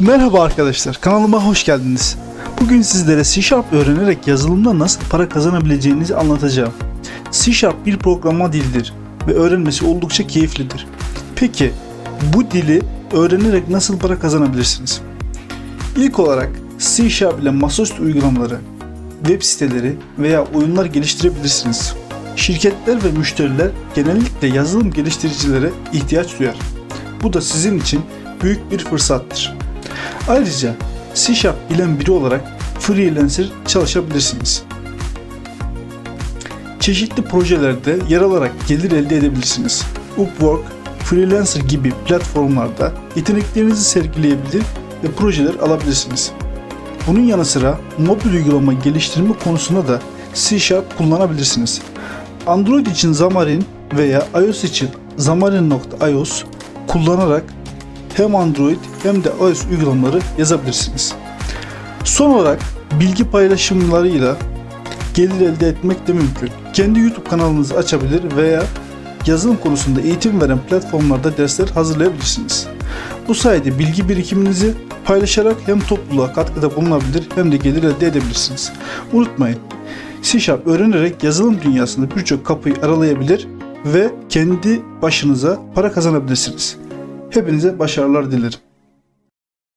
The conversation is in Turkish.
Merhaba arkadaşlar, kanalıma hoş geldiniz. Bugün sizlere C öğrenerek yazılımda nasıl para kazanabileceğinizi anlatacağım. C bir programa dilidir ve öğrenmesi oldukça keyiflidir. Peki bu dili öğrenerek nasıl para kazanabilirsiniz? İlk olarak C ile masaüstü uygulamaları, web siteleri veya oyunlar geliştirebilirsiniz. Şirketler ve müşteriler genellikle yazılım geliştiricilere ihtiyaç duyar. Bu da sizin için büyük bir fırsattır. Ayrıca C Sharp bilen biri olarak freelancer çalışabilirsiniz. Çeşitli projelerde yer alarak gelir elde edebilirsiniz. Upwork, Freelancer gibi platformlarda yeteneklerinizi sergileyebilir ve projeler alabilirsiniz. Bunun yanı sıra mobil uygulama geliştirme konusunda da C Sharp kullanabilirsiniz. Android için Xamarin veya iOS için Xamarin.ios kullanarak hem Android hem de iOS uygulamaları yazabilirsiniz. Son olarak bilgi paylaşımlarıyla gelir elde etmek de mümkün. Kendi YouTube kanalınızı açabilir veya yazılım konusunda eğitim veren platformlarda dersler hazırlayabilirsiniz. Bu sayede bilgi birikiminizi paylaşarak hem topluluğa katkıda bulunabilir hem de gelir elde edebilirsiniz. Unutmayın, C Sharp öğrenerek yazılım dünyasında birçok kapıyı aralayabilir ve kendi başınıza para kazanabilirsiniz. Hepinize başarılar dilerim.